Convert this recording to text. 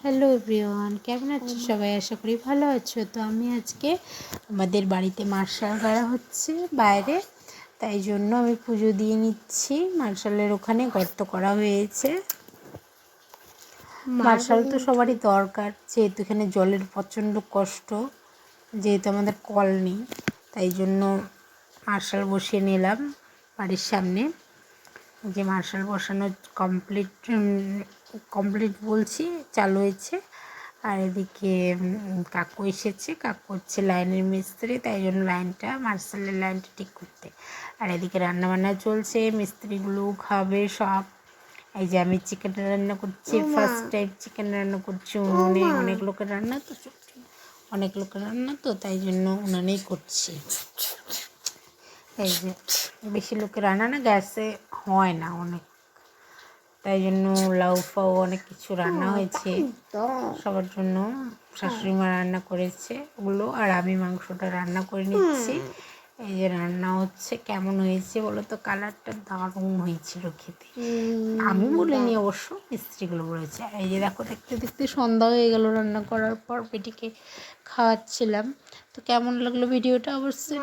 Hello everyone কেমন আছো সবাই? আশা করি ভালো আছো। তো আমি আজকে আমাদের বাড়িতে মার্শাল গাড়া হচ্ছে বাইরে। তাই জন্য আমি পুজো দিয়ে নিচ্ছি। মার্শালের ওখানে গর্ত করা হয়েছে। মার্শাল তো সবারই দরকার যেহেতু এখানে জলের প্রচণ্ড কষ্ট যেহেতু আমাদের কল নেই তাই জন্য মার্শাল বসিয়ে নিলাম বাড়ির সামনে। যে মার্শাল বসানো কমপ্লিট কমপ্লিট বলছি চালু হয়েছে। আর এদিকে কাকু এসেছে। কাকু হচ্ছে লাইনের মিস্ত্রি তাই জন্য লাইনটা মার্শালের লাইনটা ঠিক করতে। আর এদিকে রান্না বান্না চলছে মিস্ত্রিগুলো খাবে সব। এই যে আমি চিকেন রান্না করছি ফার্স্ট টাইম চিকেন রান্না করছি। উনুনে অনেক লোকের রান্না তো অনেক লোকের রান্না তো তাই জন্য উনানেই করছি। এই যে বেশি লোকের রান্না না গ্যাসে হয় না অনেক। তাই জন্য লাউ ফাউ অনেক কিছু রান্না হয়েছে। সবার জন্য শাশুড়ি মা রান্না করেছে ওগুলো, আর আমি মাংসটা রান্না করে নিচ্ছি। এই যে রান্না হচ্ছে, কেমন হয়েছে বলো তো? কালারটা দারুণ হয়েছিল খেতে। আমি বলিনি অবশ্য, মিস্ত্রিগুলো বলেছে। এই যে দেখো, দেখতে দেখতে সন্ধ্যা হয়ে গেল রান্না করার পর বেটিকে খাওয়াচ্ছিলাম। তো কেমন লাগল ভিডিওটা? অবশ্যই